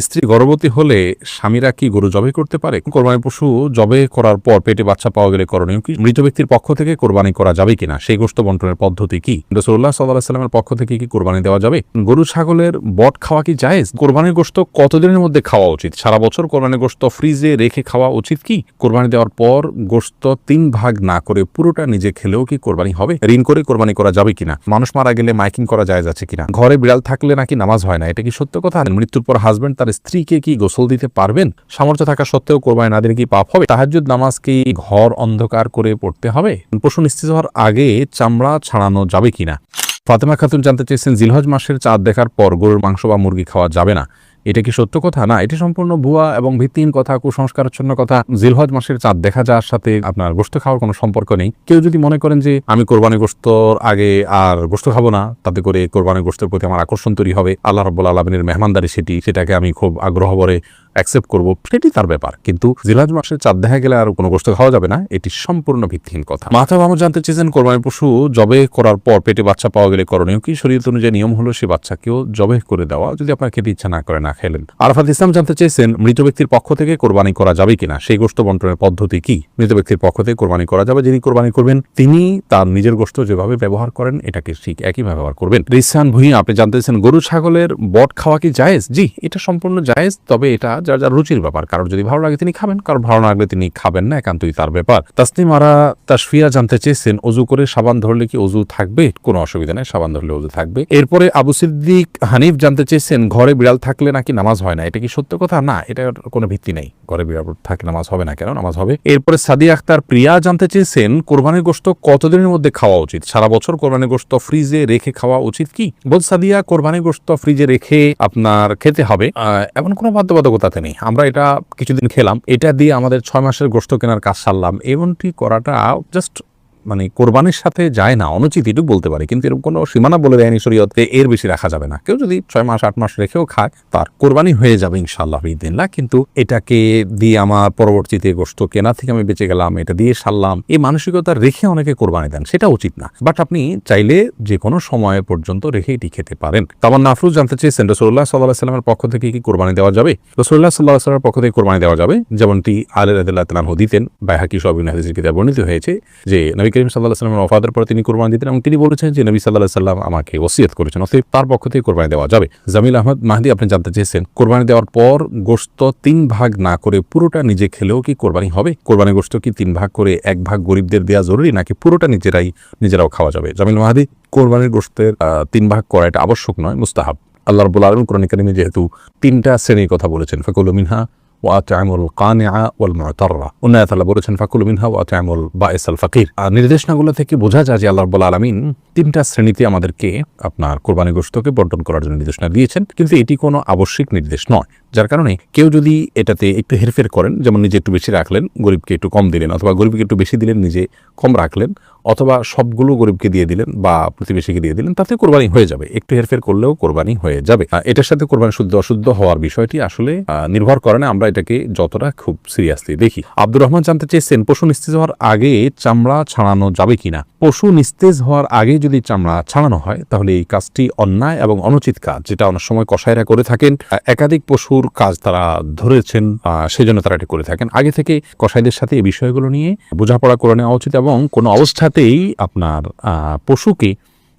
স্ত্রী গর্ভবতী হলে স্বামীরা কি গরু জবে করতে পারে? কোরবানি পশু জবে করার পর পেটে বাচ্চা পাওয়া গেলে করণীয় কি? মৃত ব্যক্তির পক্ষ থেকে কোরবানি করা যাবে কিনা? সেই গোষ্ঠ বন্টনের পদ্ধতি কি? রসুল্লাহ সাল্লাহ সাল্লামের পক্ষ থেকে কি কোরবানি দেওয়া যাবে? গরু, ছাগলের বট খাওয়া কি জায়েজ? কোরবানির গোষ্ঠ কতদিনের মধ্যে খাওয়া উচিত? সারা বছর কোরবানির গোষ্ঠ ফ্রিজে রেখে খাওয়া উচিত কি? কোরবানি দেওয়ার পর গোষ্ঠ তিন ভাগ না করে পুরোটা নিজে খেলেও কি কোরবানি হবে? ঋণ করে কোরবানি করা যাবে কিনা? মানুষ মারা গেলে মাইকিং করা যায় আছে কিনা? ঘরে বিড়াল থাকলে নাকি নামাজ হয় না? এটা কি সত্য কথা? মৃত্যুর পর হাজবেন্ড তার স্ত্রীকে কি গোসল দিতে পারবেন? সামর্থ্য থাকা সত্ত্বেও কোরবানি না দিলে কি পাপ হবে? তাহাজুদ নামাজ কি ঘর অন্ধকার করে পড়তে হবে? পশু নিশ্চিত হওয়ার আগে চামড়া ছাড়ানো যাবে কিনা? ফাতেমা খাতুন জানতে চেয়েছেন, জিলহজ মাসের চাঁদ দেখার পর গরুর মাংস বা মুরগি খাওয়া যাবে না। এটা কি সত্য কথা? না, এটি সম্পূর্ণ ভুয়া এবং ভিত্তিহীন কথা, কুসংস্কারচ্ছন্ন কথা। জিলহজ মাসের চাঁদ দেখা যাওয়ার সাথে আপনার গোস্ত খাওয়ার কোনো সম্পর্ক নেই। কেউ যদি মনে করেন যে আমি কোরবানি গোস্তর আগে আর গোস্ত খাব না, তাতে করে কোরবানি গোস্তের প্রতি আমার আকর্ষণ তৈরি হবে। আল্লাহ রব্বুল আলমিনের মেহমানদারি সেটি, সেটাকে আমি খুব আগ্রহ ভরে অ্যাকসেপ্ট করব, সেটি তার ব্যাপার। কিন্তু জিলহজ মাসের চাঁদ দেখা গেলে আর কোনো গোস্ত খাওয়া যাবে না, এটি সম্পূর্ণ ভিত্তিহীন কথা। মাথা মামা জানতে চেয়েছেন কোরবানি পশু, জবে করার পর পেটে বাচ্চা পাওয়া গেলে করণীয় কি? শরীয়ত অনুযায়ী নিয়ম হলো সে বাচ্চাকেও জবে করে দেওয়া, যদি আপনার খেতে ইচ্ছা না করে, না খেলেন আরফাত ইসলাম জানতে চেয়েছেন, মৃত ব্যক্তির পক্ষ থেকে কোরবানি করা যাবে কিনা? সেই গোষ্ঠ বন্টনের পদ্ধতি কি? মৃত ব্যক্তির পক্ষ থেকে কোরবানি করা যাবে, যিনি কোরবানি করবেন, তিনি তার নিজের গোষ্ঠ যেভাবে ব্যবহার করেন, এটাকে ঠিক একই ব্যবহার করবেন। রিসান ভুঁইয়া, আপনি জানতে চেয়েছেন, গরু, ছাগলের বট খাওয়া কি জায়েজ? জি, এটা সম্পূর্ণ জায়েজ, তবে এটা যার যার রুচির ব্যাপার, কারোর যদি ভালো লাগে তিনি খাবেন, কারোর ভালো লাগলে তিনি খাবেন না, একান্তই তার ব্যাপার। তাসনিম আরা তাসফিয়া জানতে চেয়েছেন, অজু করে সাবান ধরলে কি অজু থাকবে? কোনো অসুবিধা নেই, সাবান ধরলে অজু থাকবে। এরপরে আবু সিদ্দিক হানিফ জানতে চেয়েছেন, ঘরে বিড়াল থাকলে নাকি নামাজ হয় না? এটা কি সত্য কথা? না এটা কোনো ভিত্তি নেই। ঘরে বিড়াল থাকলে নামাজ হবে না কেন? নামাজ হবে। এরপরে সাদিয়া আক্তার প্রিয়া জানতে চেয়েছেন, কোরবানির গোস্ত কতদিনের মধ্যে খাওয়া উচিত? সারা বছর কোরবানির গোস্ত ফ্রিজে রেখে খাওয়া উচিত কি? বল সাদিয়া, কোরবানির গোস্ত ফ্রিজে রেখে আপনার খেতে হবে। এমন কোনো বাধ্যবাধকতাতে নেই। আমরা এটা কিছুদিন খেলাম, এটা দিয়ে আমাদের ছয় মাসের গোষ্ঠ কেনার কাজ সারলাম। এমনটি করাটা জাস্ট মানে কোরবানির সাথে যায় না, অনুচিত এটুকু বলতে পারে। কিন্তু এরকম কোনো সীমানা বলে দেয়নি শরীয়তে, এর বেশি রাখা যাবে না। কেউ যদি ছয় মাস, আট মাস রেখেও খায়, তার কোরবানি হয়ে যাবে ইনশাল্লাহ বিদিনলা কিন্তু এটাকে দিয়ে আমার পরবর্তীতে গোস্ত কেনা থেকে আমি বেঁচে গেলাম, এটা দিয়ে সারলাম, এই মানসিকতা রেখে অনেকে কোরবানি দেন, সেটা উচিত না। বাট আপনি চাইলে যে কোনো সময় পর্যন্ত রেখে এটি খেতে পারেন। তামান নাফরুজ জানতে চেয়েছেন রসুল্লাহ সাল্লাহ সাল্লামের পক্ষ থেকে কি কোরবানি দেওয়া যাবে? রসুল্লাহ সাল্লাহ সাল্লামের পক্ষ থেকে কোরবানি দেওয়া যাবে। যেমনটি আলী রাদিল্লাহ তালাহ দিতেন, বাইহাকি সবিন হাদিসের কিতাব বর্ণিত হয়েছে যে নবী করিম সাল্লাহ সাল্লামের ওফাদের পরে তিনি কোরবানি দিতেন এবং তিনি বলেছেন যে নবী সাল্লাহ সাল্লাম আমাকে ওসিয়ত করেছেন। অতএব তার পক্ষ থেকে কোরবানি দেওয়া যাবে। জামিল আহমদ মাহদি, আপনি জানতে চেয়েছেন, কোরবানি দেওয়ার পর গোস্ত তিন ভাগ না করে পুরোটা নিজে খেলেও কি কোরবানি হবে? কোরবানি গোস্ত কি তিন ভাগ করে এক ভাগ গরিবদের দেওয়া জরুরি, নাকি পুরোটা নিজেরাই, নিজেরাও খাওয়া যাবে? জামিল মাহাদি, কোরবানির গোস্তের তিন ভাগ করা এটা আবশ্যক নয়, মুস্তাহাব। আল্লাহ রবুল আলম কোরআন কারিমে যেহেতু তিনটা শ্রেণির কথা বলেছেন। ফকুল মিনহা ওয়াতামুল কানিআ ওয়াল মুতাররা উন্নায়াত আল্লাহ বলেছেন, ফাকুল মিনহা ওয়াতামুল বায়েস আল ফাকির আর নির্দেশনাগুলো থেকে বোঝা যায় যে আল্লাহ রব্বুল আলামিন তিনটা শ্রেণীতে আমাদেরকে আপনার কোরবানি গোস্তকে বন্টন করার জন্য নির্দেশনা দিয়েছেন, কিন্তু এটি কোনো আবশ্যিক নির্দেশ নয়। যার কারণে কেউ যদি এটাতে একটু হেরফের করেন, যেমন নিজে একটু বেশি রাখলেন, গরিবকে একটু কম দিলেন, অথবা গরিবকে একটু বেশি দিলেন, নিজে কম রাখলেন, অথবা সবগুলো গরিবকে দিয়ে দিলেন বা প্রতিবেশীকে দিয়ে দিলেন, তাতে কোরবানি হয়ে যাবে। একটু হেরফের করলেও কোরবানি হয়ে যাবে। এটার সাথে কোরবানি শুদ্ধ অশুদ্ধ হওয়ার বিষয়টি আসলে নির্ভর করে না, আমরা এটাকে যতটা খুব সিরিয়াসলি দেখি। আব্দুর রহমান জানতে চেয়েছেন, পশু নিস্তেজ হওয়ার আগে চামড়া ছাড়ানো যাবে কিনা? পশু নিস্তেজ হওয়ার আগে যদি চামড়া ছাড়ানো হয়, তাহলে এই কাজটি অন্যায় এবং অনুচিত কাজ, যেটা অনেক সময় কসাইরা করে থাকেন। একাধিক পশুর কাজ তারা ধরেছেন সেজন্য তারা এটি করে থাকেন। আগে থেকে কসাইদের সাথে এই বিষয়গুলো নিয়ে বোঝাপড়া করে নেওয়া উচিত এবং কোনো অবস্থাতেই আপনার পশুকে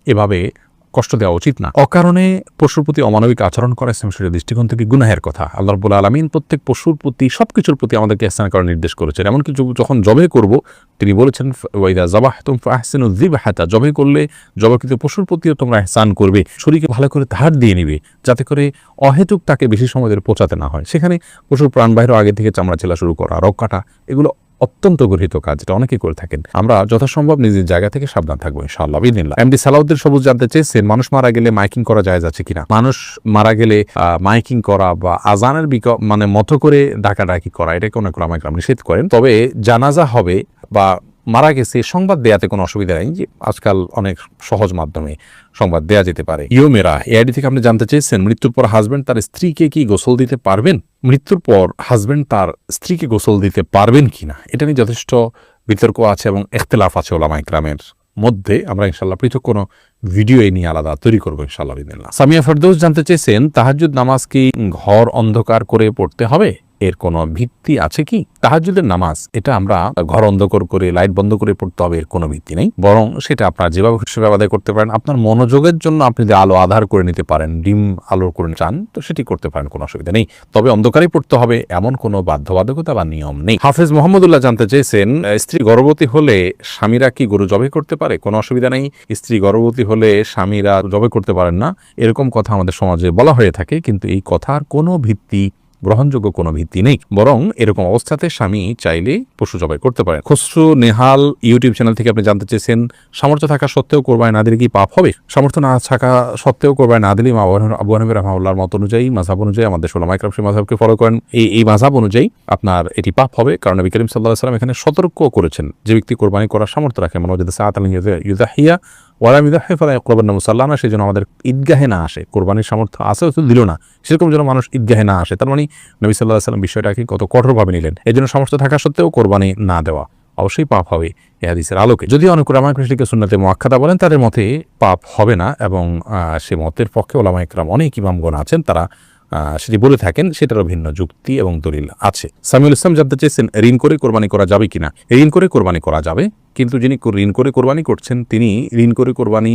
এভাবে কষ্ট দেওয়া উচিত না। অকারণে পশুর প্রতি অমানবিক আচরণ করা ইসলাম দৃষ্টিকোণ থেকে গুনাহের কথা। আল্লাহ রব্বুল আলমিন প্রত্যেক পশুর প্রতি সবকিছুর প্রতি আমাদেরকে স্নান করার নির্দেশ করেছেন। এমনকি যখন জবে করব, তিনি বলেছেন ওয়াইদা জবাহ তুম ফাহসিনু যিবহাতা, জবে করলে জবাকৃত পশুর প্রতিও তোমরা এহসান করবে। শরীরকে ভালো করে ধার দিয়ে নিবে, যাতে করে অহেতুক তাকে বেশি সময় ধরে পচাতে না হয়। সেখানে পশুর প্রাণ বাহির আগে থেকে চামড়া ছেলা শুরু করা রক কাটা, এগুলো অত্যন্ত গৃহীত কাজ, এটা অনেকেই করে থাকেন। আমরা যথাসম্ভব নিজের জায়গা থেকে সাবধান থাকব, ইনশাআল্লাহ বিদিনলা এমডি সালাউদ্দিন সবুজ জানতে চেয়েছেন মানুষ মারা গেলে মাইকিং করা যায় যাচ্ছে কিনা? মানুষ মারা গেলে মাইকিং করা বা আজানের মানে মতো করে ডাকাডাকি করা, এটাকে অনেক রামাইকরাম নিষেধ করেন। তবে জানাজা হবে বা মারা গেছে, সংবাদ দেয়াতে কোনো অসুবিধা নেই। যে আজকাল অনেক সহজ মাধ্যমে সংবাদ দেয়া যেতে পারে। ইয়োমেরা এআইডি থেকে আপনি জানতে চেয়েছেন, মৃত্যুর পর হাজবেন্ড তার স্ত্রীকে কি গোসল দিতে পারবেন? মৃত্যুর পর হাজবেন্ড তার স্ত্রীকে গোসল দিতে পারবেন কিনা? এটা নিয়ে যথেষ্ট বিতর্ক আছে এবং এখতেলাফ আছে ওলামা ইকরামের মধ্যে। আমরা ইনশাল্লাহ পৃথক কোনো ভিডিও এই নিয়ে আলাদা তৈরি করব ইনশাল্লাহ সামিয়া ফেরদৌস জানতে চেয়েছেন তাহাজুদ নামাজ কি ঘর অন্ধকার করে পড়তে হবে? এর কোনো ভিত্তি আছে কি? তাহাজুদের নামাজ, এটা আমরা ঘর অন্ধকার করে, লাইট বন্ধ করে পড়তে হবে, এর কোনো ভিত্তি নেই। বরং সেটা আপনার যেভাবে সেভাবে আদায় করতে পারেন, আপনার মনোযোগের জন্য আপনি যদি আলো আধার করে নিতে পারেন, ডিম আলো করে চান, তো সেটি করতে পারেন, কোনো অসুবিধা নেই। তবে অন্ধকারে পড়তে হবে, এমন কোনো বাধ্যবাধকতা বা নিয়ম নেই। হাফেজ মোহাম্মদুল্লাহ জানতে চেয়েছেন স্ত্রী গর্ভবতী হলে স্বামীরা কি গরু জবে করতে পারে? কোনো অসুবিধা নেই। স্ত্রী গর্ভবতী হলে স্বামীরা জবে করতে পারেন না। এরকম কথা আমাদের সমাজে বলা হয়ে থাকে, কিন্তু এই কথার কোনো ভিত্তি গ্রহণযোগ্য কোনো ভিত্তি নেই। বরং এরকম অবস্থাতে স্বামী চাইলে পশু জবাই করতে পারেন। খসরু নেহাল ইউটিউব চ্যানেল থেকে আপনি জানতে চেয়েছেন, সামর্থ্য থাকা সত্ত্বেও কোরবানি না দিলে কি পাপ হবে? সামর্থ্য না থাকা সত্ত্বেও কোরবানি না দিলে আবু হানিফের রহমাউল্লাহর মত অনুযায়ী মাঝাব অনুযায়ী আমাদের সোলা মাইক্রাম সেই মাঝাবকে ফলো করেন। এই এই মাঝাব অনুযায়ী আপনার এটি পাপ হবে। কারণ নবী করিম সাল্লাহ সাল্লাম এখানে সতর্ক করেছেন। যে ব্যক্তি কোরবানি করার সামর্থ্য রাখে মানে যদি সাত আলী ওয়ারাম ইদাহে ফলা কোরবান মুসাল্লাহ না সেই জন্য আমাদের ঈদগাহে না আসে, কোরবানির সামর্থ্য আছে তো দিল না। সেরকম যেন মানুষ ঈদগাহে না আসে, তার মানে নবী সাল্লাহ সাল্লাম বিষয়টাকে কত কঠোরভাবে নিলেন। এই জন্য সমস্ত থাকা সত্ত্বেও কোরবানি না দেওয়া অবশ্যই পাপ হবে এ হাদিসের আলোকে। যদি অনেক ওলামা কৃষ্ণকে সুন্নাতে মোয়াক্ষাদা বলেন, তাদের মতে পাপ হবে না এবং সে মতের পক্ষে ওলামা ইকরাম অনেক ইমামগণ আছেন, তারা সেটি বলে থাকেন, সেটারও ভিন্ন যুক্তি এবং দলিল আছে। সামিউল ইসলাম জানতে চেয়েছেন, ঋণ করে কোরবানি করা যাবে কিনা? ঋণ করে কোরবানি করা যাবে? কিন্তু যিনি ঋণ করে কোরবানি করছেন, তিনি ঋণ করে কোরবানি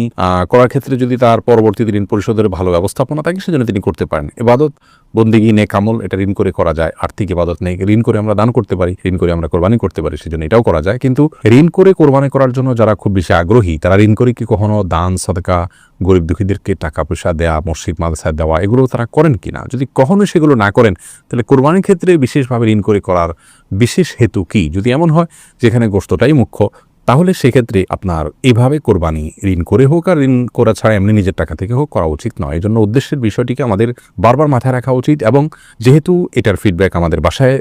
করার ক্ষেত্রে যদি তার পরবর্তীতে ঋণ পরিশোধের ভালো ব্যবস্থাপনা থাকে, সেজন্য তিনি করতে পারেন। এবাদত, বন্দিগি নে কামল এটা ঋণ করে করা যায়। আর্থিক ইবাদত নেই, ঋণ করে আমরা দান করতে পারি, ঋণ করে আমরা কোরবানি করতে পারি, সেজন্য এটাও করা যায়। কিন্তু ঋণ করে কোরবানি করার জন্য যারা খুব বেশি আগ্রহী, তারা ঋণ করে কি কখনো দান, সদকা, গরিব দুঃখীদেরকে টাকা পয়সা দেওয়া মসজিদ মাদ্রাসায় দেওয়া, এগুলো তারা করেন কিনা যদি কখনো সেগুলো না করেন, তাহলে কোরবানির ক্ষেত্রে বিশেষভাবে ঋণ করে করার বিশেষ হেতু কি? যদি এমন হয়, যেখানে গোষ্ঠটাই মুখ্য তাহলে সেক্ষেত্রে আপনার এভাবে কোরবানি ঋণ করে হোক আর ঋণ করা ছাড়া এমনি নিজের টাকা থেকে হোক করা উচিত নয়। এই জন্য উদ্দেশ্যের বিষয়টিকে আমাদের বারবার মাথায় রাখা উচিত এবং যেহেতু এটার ফিডব্যাক আমাদের বাসায়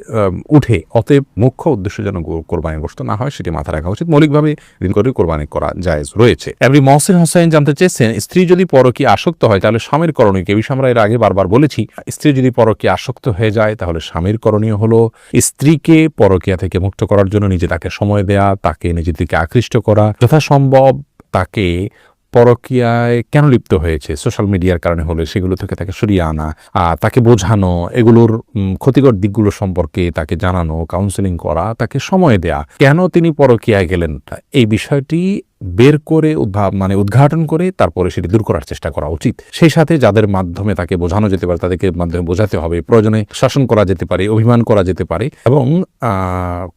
উঠে, অতএব মুখ্য উদ্দেশ্য যেন কোরবানি গোষ্ঠ না হয় সেটি মাথায় রাখা উচিত। মৌলিকভাবে ঋণ করে কোরবানি করা জায়েজ রয়েছে। এমনি মহসিন হোসেন জানতে চেয়েছেন, স্ত্রী যদি পরকী আসক্ত হয় তাহলে স্বামীর করণীয় কি? বিষয়ে আমরা এর আগে বারবার বলেছি, স্ত্রী যদি পরকী আসক্ত হয়ে যায় তাহলে স্বামীর করণীয় হলো স্ত্রীকে পরকীয়া থেকে মুক্ত করার জন্য নিজে তাকে সময় দেয়া, তাকে নিজের দিকে আকৃষ্ট করা যথাসম্ভব তাকে পরকীয়ায় কেন লিপ্ত হয়েছে? সোশ্যাল মিডিয়ার কারণে হলে সেগুলো থেকে তাকে সরিয়ে আনা তাকে বোঝানো, এগুলোর ক্ষতিকর দিকগুলো সম্পর্কে তাকে জানানো কাউন্সেলিং করা, তাকে সময় দেয়া, কেন তিনি পরকীয়ায় গেলেন এই বিষয়টি বের করে উদ্ভাব মানে উদ্ঘাটন করে তারপরে সেটি দূর করার চেষ্টা করা উচিত। সেই সাথে যাদের মাধ্যমে তাকে বোঝানো যেতে পারে, তাদেরকে মাধ্যমে বোঝাতে হবে, প্রয়োজনে শাসন করা যেতে পারে, অভিমান করা যেতে পারে এবং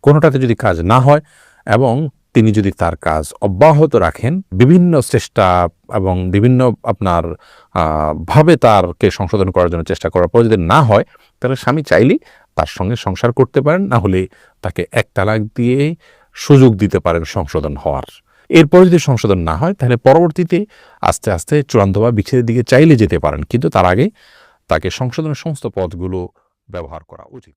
কোনোটাতে যদি কাজ না হয় এবং তিনি যদি তার কাজ অব্যাহত রাখেন, বিভিন্ন চেষ্টা এবং বিভিন্ন আপনার ভাবে তারকে সংশোধন করার জন্য চেষ্টা করার পর যদি না হয়, তাহলে স্বামী চাইলেই তার সঙ্গে সংসার করতে পারেন, না হলে তাকে এক তালাক দিয়ে সুযোগ দিতে পারেন সংশোধন হওয়ার। এরপর যদি সংশোধন না হয়, তাহলে পরবর্তীতে আস্তে আস্তে চূড়ান্ত বা বিচ্ছেদের দিকে চাইলে যেতে পারেন। কিন্তু তার আগে তাকে সংশোধনের সমস্ত পথগুলো ব্যবহার করা উচিত।